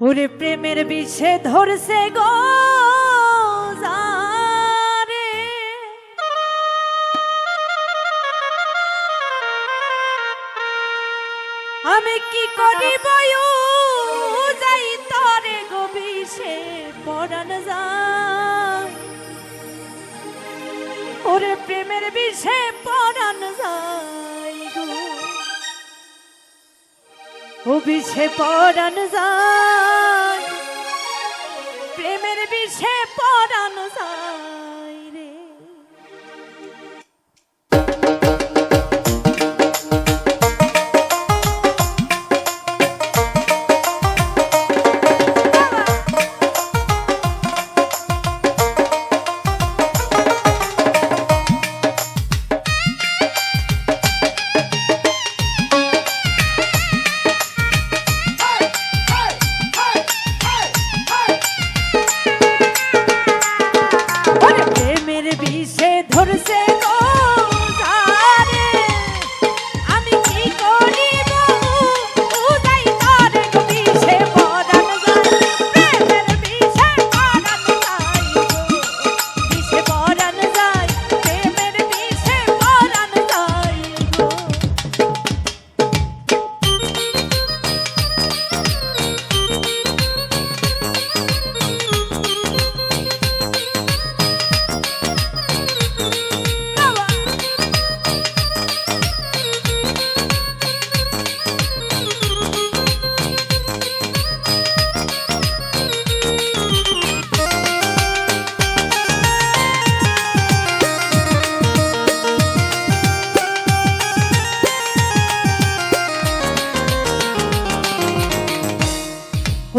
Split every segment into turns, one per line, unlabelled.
ওরে প্রেমের বিষে ধরছে গো আমি কি করিব যাই তরে গবিষে পড়ান যা ওরে প্রেমের বিষে পরান বিছে পরাণ যায়। প্রেমের বিছে পরাণ যায়।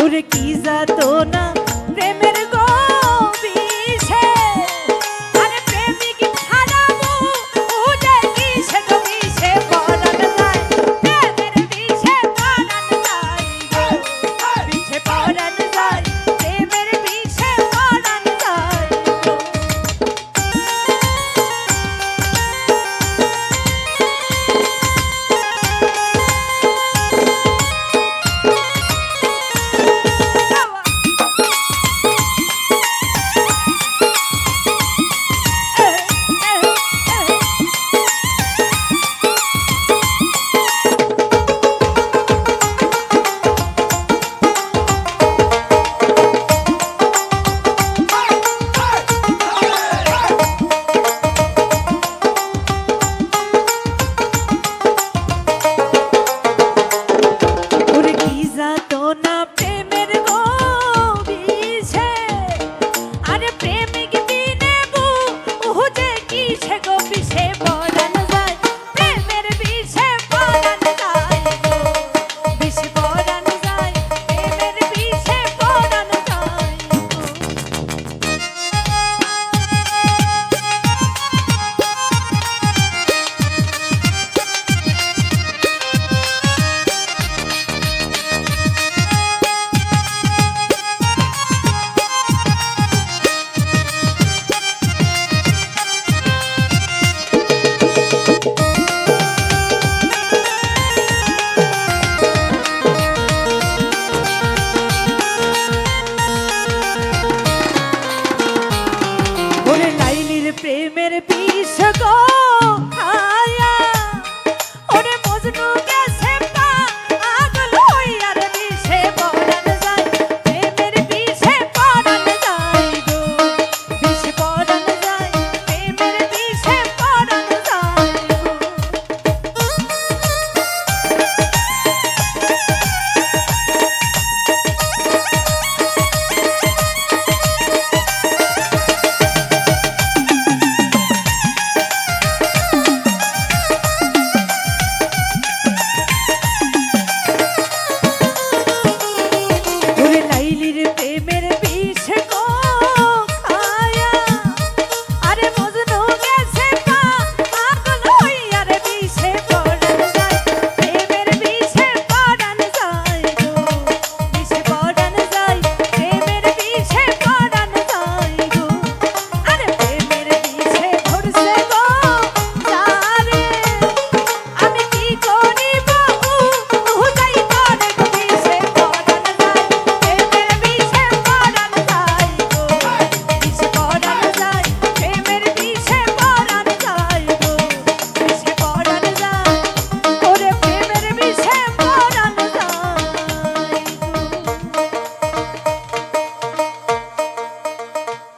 ওরে কি যাতো না gonna প্রেমের বিষ গো।